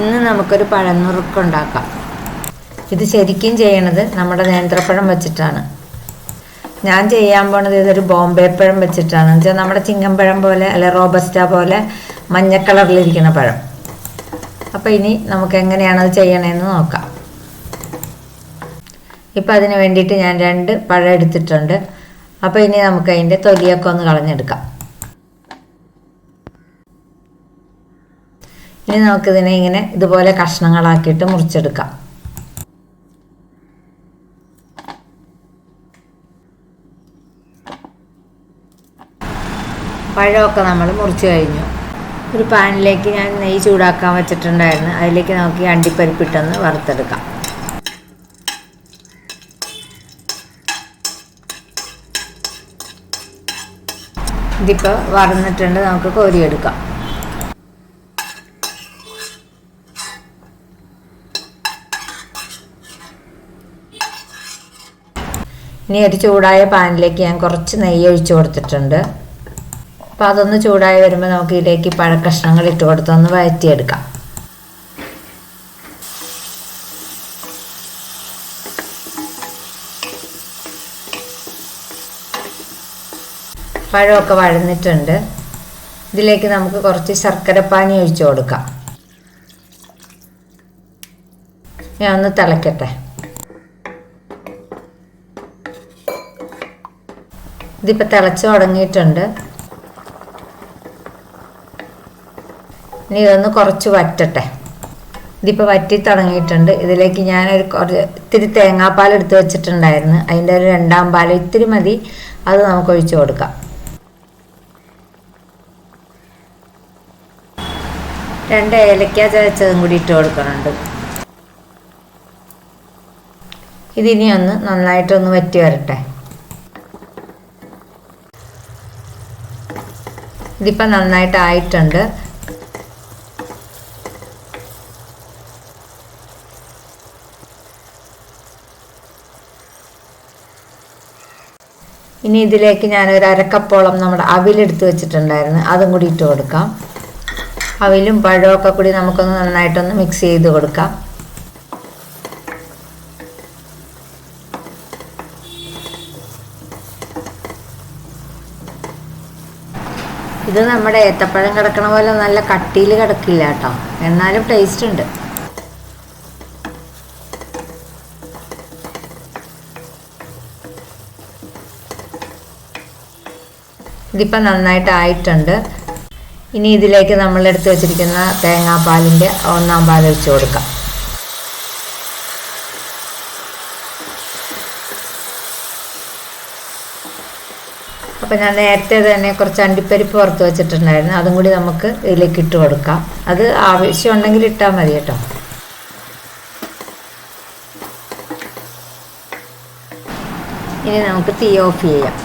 ഇന്ന് നമുക്കൊരു പഴനുറുക്കുണ്ടാക്കാം. ഇത് ശരിക്കും ചെയ്യണത് നമ്മുടെ നേന്ത്രപ്പഴം വെച്ചിട്ടാണ്. ഞാൻ ചെയ്യാൻ പോണത് ഇതൊരു ബോംബെ പഴം വെച്ചിട്ടാണ്. എന്ന് വെച്ചാൽ നമ്മുടെ ചിങ്ങമ്പഴം പോലെ അല്ലെ റോബസ്റ്റ പോലെ മഞ്ഞ കളറിലിരിക്കുന്ന പഴം. അപ്പോൾ ഇനി നമുക്ക് എങ്ങനെയാണ് അത് ചെയ്യണതെന്ന് നോക്കാം. ഇപ്പം അതിന് വേണ്ടിയിട്ട് ഞാൻ രണ്ട് പഴം എടുത്തിട്ടുണ്ട്. അപ്പോൾ ഇനി നമുക്ക് അതിന്റെ തൊലിയൊക്കെ ഒന്ന് കളഞ്ഞെടുക്കാം. ഇനി നമുക്കിതിനെ ഇങ്ങനെ ഇതുപോലെ കഷ്ണങ്ങളാക്കിയിട്ട് മുറിച്ചെടുക്കാം. പഴമൊക്കെ നമ്മൾ മുറിച്ച് കഴിഞ്ഞു. ഒരു പാനിലേക്ക് ഞാൻ നെയ്യ് ചൂടാക്കാൻ വെച്ചിട്ടുണ്ടായിരുന്നു. അതിലേക്ക് നമുക്ക് ഈ അണ്ടിപ്പരിപ്പിട്ടൊന്ന് വറുത്തെടുക്കാം. ഇതിപ്പോൾ വറന്നിട്ടുണ്ട് നമുക്ക് കോരിയെടുക്കാം. ഇനി ഒരു ചൂടായ പാനിലേക്ക് ഞാൻ കുറച്ച് നെയ്യ് ഒഴിച്ചു കൊടുത്തിട്ടുണ്ട്. അപ്പോൾ അതൊന്ന് ചൂടായി വരുമ്പോൾ നമുക്ക് ഇതിലേക്ക് പഴക്കഷ്ണങ്ങൾ ഇട്ട് കൊടുത്തൊന്ന് വഴറ്റിയെടുക്കാം. പഴമൊക്കെ വഴന്നിട്ടുണ്ട്. ഇതിലേക്ക് നമുക്ക് കുറച്ച് ശർക്കരപ്പാനി ഒഴിച്ചു കൊടുക്കാം. ഞാൻ ഒന്ന് തിളക്കട്ടെ. ഇതിപ്പോൾ തിളച്ച് തുടങ്ങിയിട്ടുണ്ട്. ഇനി ഇതൊന്ന് കുറച്ച് വറ്റട്ടെ. ഇതിപ്പോൾ വറ്റി തുടങ്ങിയിട്ടുണ്ട്. ഇതിലേക്ക് ഞാനൊരു കുറച്ച് ഇത്തിരി തേങ്ങാപ്പാൽ എടുത്ത് വെച്ചിട്ടുണ്ടായിരുന്നു. അതിന്റെ ഒരു രണ്ടാം പാൽ ഇത്തിരി മതി. അത് നമുക്ക് ഒഴിച്ചു കൊടുക്കാം. രണ്ട് ഏലക്ക ചതച്ചതും കൂടി ഇട്ട് കൊടുക്കുന്നുണ്ട്. ഇതിനി ഒന്ന് നന്നായിട്ടൊന്ന് വറ്റി വരട്ടെ. ഇതിപ്പോൾ നന്നായിട്ട് ആയിട്ടുണ്ട് ഇനി ഇതിലേക്ക് ഞാൻ ഒരു അരക്കപ്പോളം നമ്മുടെ അവിലെടുത്ത് വെച്ചിട്ടുണ്ടായിരുന്നു. അതും കൂടി ഇട്ട് കൊടുക്കാം. അവിലും പഴമൊക്കെ കൂടി നമുക്കൊന്ന് നന്നായിട്ടൊന്ന് മിക്സ് ചെയ്ത് കൊടുക്കാം. ഇത് നമ്മുടെ ഏത്തപ്പഴം കിടക്കണ പോലെ നല്ല കട്ടിയിൽ കിടക്കില്ല കേട്ടോ. എന്നാലും ടേസ്റ്റ് ഉണ്ട്. ഇതിപ്പോൾ നന്നായിട്ട് ആയിട്ടുണ്ട് ഇനി ഇതിലേക്ക് നമ്മളെടുത്ത് വെച്ചിരിക്കുന്ന തേങ്ങാപ്പാലിന്റെ ഒന്നാം പാൽ ഒഴിച്ച് കൊടുക്കാം. അപ്പം ഞാൻ നേരത്തെ തന്നെ കുറച്ച് അണ്ടിപ്പരിപ്പ് പുറത്ത് വെച്ചിട്ടുണ്ടായിരുന്നു. അതും കൂടി നമുക്ക് ഇതിലേക്ക് ഇട്ട് കൊടുക്കാം. അത് ആവശ്യമുണ്ടെങ്കിൽ ഇട്ടാൽ മതി കേട്ടോ. ഇനി നമുക്ക് തീ ഓഫ് ചെയ്യാം.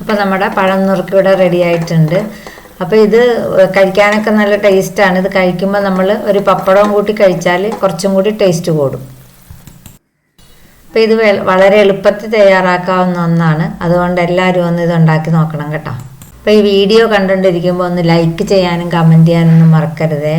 അപ്പോൾ നമ്മുടെ പഴം നുറുക്ക് ഇവിടെ റെഡി ആയിട്ടുണ്ട്. അപ്പോൾ ഇത് കഴിക്കാനൊക്കെ നല്ല ടേസ്റ്റാണ് ഇത് കഴിക്കുമ്പോൾ നമ്മൾ ഒരു പപ്പടവും കൂട്ടി കഴിച്ചാൽ കുറച്ചും കൂടി ടേസ്റ്റ് കൂടും. അപ്പോൾ ഇത് വളരെ എളുപ്പത്തിൽ തയ്യാറാക്കാവുന്ന ഒന്നാണ്. അതുകൊണ്ട് എല്ലാവരും ഒന്ന് ഇത് ഉണ്ടാക്കി നോക്കണം കേട്ടോ. അപ്പോൾ ഈ വീഡിയോ കണ്ടുകൊണ്ടിരിക്കുമ്പോൾ ഒന്ന് ലൈക്ക് ചെയ്യാനും കമന്റ് ചെയ്യാനൊന്നും മറക്കരുതേ.